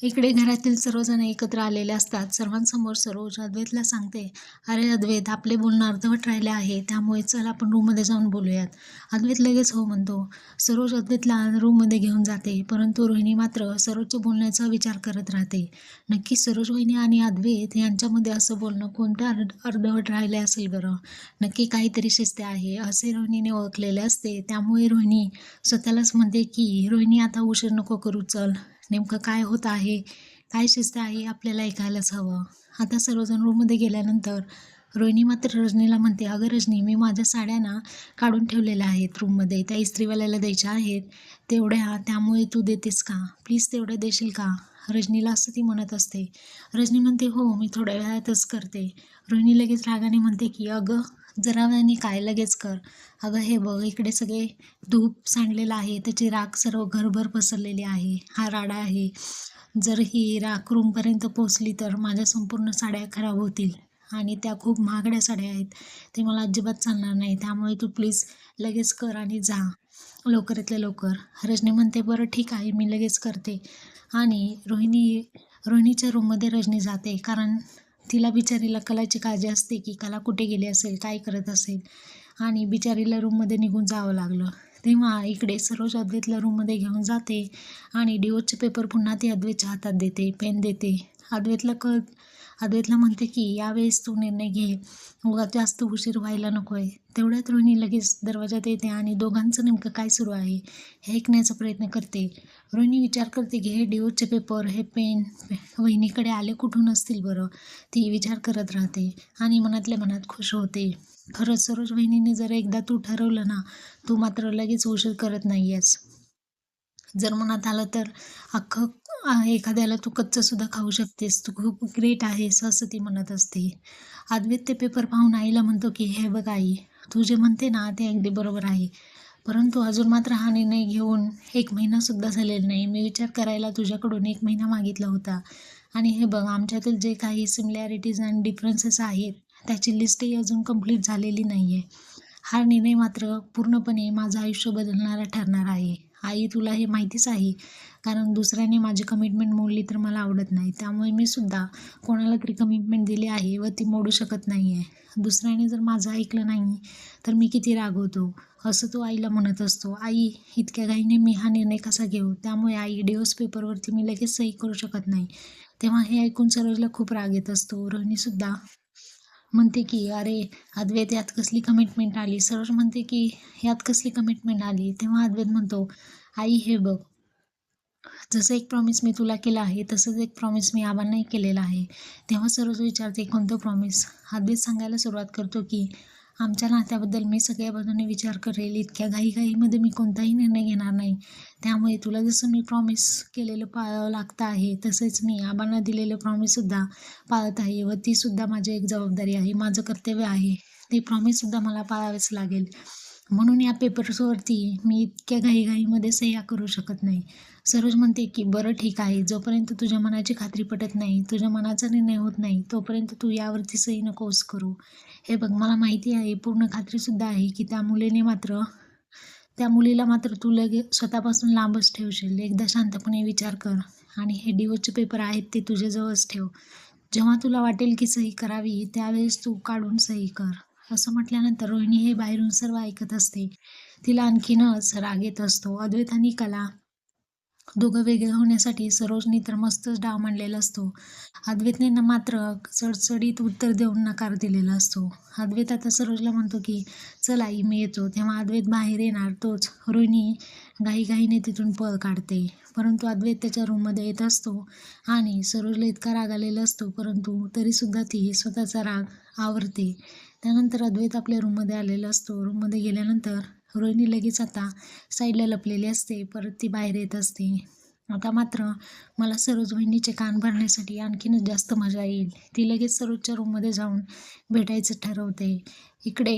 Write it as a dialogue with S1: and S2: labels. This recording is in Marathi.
S1: इकडे घरातील सर्वजण एकत्र आलेले असतात. सर्वांसमोर सरोज अद्वैतला सांगते अरे अद्वैत आपले बोलणं अर्धवट राहिले आहे त्यामुळे चल आपण रूममध्ये जाऊन बोलूयात. अद्वैत लगेच हो म्हणतो. सरोज अद्वैतला रूममध्ये घेऊन जाते परंतु रोहिणी मात्र सरोजच्या बोलण्याचा विचार करत राहते. नक्की सरोज वहिनी आणि अद्वैत यांच्यामध्ये असं बोलणं कोणतं अर्धवट राहिले असेल बरं? नक्की काहीतरी शिस्ते आहे असे रोहिणीने ओळखलेले असते. त्यामुळे रोहिणी स्वतःलाच म्हणते की रोहिणी आता उशीर नको करू चल. नेमकं काय होत आहे? काय शिस्त आहे आपल्याला ऐकायलाच हवं? आता सर्वजण रूममध्ये गेल्यानंतर रोहिणी मात्र रजनीला म्हणते अगं रजनी मी माझ्या साड्या ना काढून ठेवलेल्या आहेत रूममध्ये त्या इस्त्रीवाल्याला द्यायच्या आहेत. तेवढ्या त्यामुळे तू देतेस का? प्लीज तेवढ्या देशील का? रजनीला असं ती म्हणत असते. रजनी म्हणते हो मी थोड्या वेळातच करते. रोहिणी लगेच रागाने म्हणते की अगं जरा वेळाने काय लगेच कर. अगं हे बघ इकडे सगळे धूप सांडलेलं आहे त्याची राख सर्व घरभर पसरलेली आहे हा राडा आहे. जर ही राख रूमपर्यंत पोचली तर माझ्या संपूर्ण साड्या खराब होतील आणि त्या खूप महागड्या साड्या आहेत. ते मला अजिबात चालणार नाही त्यामुळे तू प्लीज लगेच कर आणि जा. लवकरातल्या लवकर. रजनी म्हणते बरं ठीक आहे मी लगेच करते. आणि रोहिणी रोहिणीच्या रूममध्ये रजनी जाते कारण तिला बिचारीला कलाची काळजी असते की कला कुठे गेली असेल काय करत असेल? आणि बिचारीला रूममध्ये निघून जावं लागलं. तेव्हा इकडे सरोज अद्वैतला रूममध्ये घेऊन जाते आणि डिओचे पेपर पुन्हा ती अद्वैतच्या हातात देते पेन देते. अद्वैतला कळ अद्वैतला म्हणते की यावेळेस तू निर्णय घे. उगा जास्त उशीर व्हायला नको आहे तेवढ्यात रोहिणी लगेच दरवाजात येते आणि दोघांचं नेमकं काय सुरू आहे हे ऐकण्याचा प्रयत्न करते. रोहिणी विचार करते की हे डिओचे पेपर हे पेन वहिनीकडे आले कुठून असतील बरं? ती विचार करत राहते आणि मनातल्या मनात खुश होते. खरंच सरोज वहिनीने जर एकदा तू ठरवलं ना तू मात्र लगेच उशीर करत नाही आहेस जर मनात आलं तर अख्खं एखाद्याला तू कच्चंसुद्धा खाऊ शकतेस. तू खूप ग्रेट आहेस असं ती म्हणत असते. अद्वैत ते पेपर पाहून आईला म्हणतो की हे बघ आई तू जे म्हणते ना ते अगदी बरोबर आहे. परंतु अजून मात्र हा निर्णय घेऊन एक महिनासुद्धा झालेला नाही. मी विचार करायला तुझ्याकडून एक महिना मागितला होता. आणि हे बघ आमच्यातील जे काही सिमिलॅरिटीज अँड डिफरन्सेस आहेत त्याची लिस्टही अजून कंप्लीट झालेली नाही आहे हा निर्णय मात्र पूर्णपणे माझं आयुष्य बदलणारा ठरणार आहे. आई तुला हे माहितीच आहे. कारण दुसऱ्याने माझी कमिटमेंट मोडली तर मला आवडत नाही. त्यामुळे मी सुद्धा कोणाला तरी कमिटमेंट दिली आहे व ती मोडू शकत नाही आहे दुसऱ्याने जर माझं ऐकलं नाही तर मी किती रागवतो? असं तो आईला म्हणत असतो. आई इतक्या घाईने मी हा निर्णय कसा घेऊ त्यामुळे आई डिवोर्स पेपरवरती मी लगेच सही करू शकत नाही. तेव्हा हे ऐकून सरोजला खूप राग येत असतो. रोहिणीसुद्धा म्हणते की अरे अद्वैत यात कसली कमिटमेंट आली? सरोज म्हणते की यात कसली कमिटमेंट आली? तेव्हा अद्वैत म्हणतो आई हे बघ जसं एक प्रॉमिस मी तुला केलं आहे तसंच एक प्रॉमिस मी आबांनाही केलेलं आहे. तेव्हा सरोज विचारते कोणतं प्रॉमिस अद्वैत सांगायला सुरुवात करतो की आमच्या नात्याबद्दल मी सगळ्या बाजूने विचार करेल इतक्या घाईघाईमध्ये मी कोणताही निर्णय घेणार नाही. त्यामुळे तुला जसं मी प्रॉमिस केलेलं पाळावं लागतं आहे तसेच मी आबांना दिलेलं प्रॉमिससुद्धा पाळत आहे व तीसुद्धा माझी एक जबाबदारी आहे माझं कर्तव्य आहे. ते प्रॉमिससुद्धा मला पाळावेच लागेल. म्हणून या पेपर्सवरती मी इतक्या घाईघाईमध्ये सह्या करू शकत नाही. सरोज म्हणते की बरं ठीक आहे. जोपर्यंत तुझ्या मनाची खात्री पटत नाही तुझ्या मनाचा निर्णय होत नाही तोपर्यंत तू यावरती सही नकोस करू. हे बघ मला माहिती आहे पूर्ण खात्रीसुद्धा आहे की त्या मुलीने मात्र त्या मुलीला मात्र तू लगे स्वतःपासून लांबच ठेवशील. एकदा शांतपणे विचार कर आणि हे डिवोचे पेपर आहेत ते तुझ्याजवळच ठेव. जेव्हा तुला वाटेल की सही करावी त्यावेळेस तू काढून सही कर. असं म्हटल्यानंतर रोहिणी हे बाहेरून सर्व ऐकत असते. तिला आणखीनच राग येत असतो. अद्वैत आणि कला दोघं वेगळे होण्यासाठी सरोजनी तर मस्तच डाव मांडलेला असतो. अद्वैतने मात्र चडचडीत उत्तर देऊन नकार दिलेला असतो. अद्वैत आता सरोजला म्हणतो की चल आई मी येतो. तेव्हा अद्वैत बाहेर येणार तोच रोहिणी घाईघाईने तिथून पळ काढते. परंतु अद्वैत त्याच्या रूममध्ये येत असतो आणि सरोजला इतका राग आलेला असतो परंतु तरीसुद्धा ती स्वतःचा राग आवरते. त्यानंतर अद्वैत आपल्या रूममध्ये आलेला असतो. रूममध्ये गेल्यानंतर रोहिणी लगेच आता साईडला लपलेली असते परत ती बाहेर येत असते. आता मात्र मला सरोज वहिनीचे कान भरण्यासाठी आणखीनच जास्त मजा येईल. ती लगेच सरोजच्या रूममध्ये जाऊन भेटायचं ठरवते. इकडे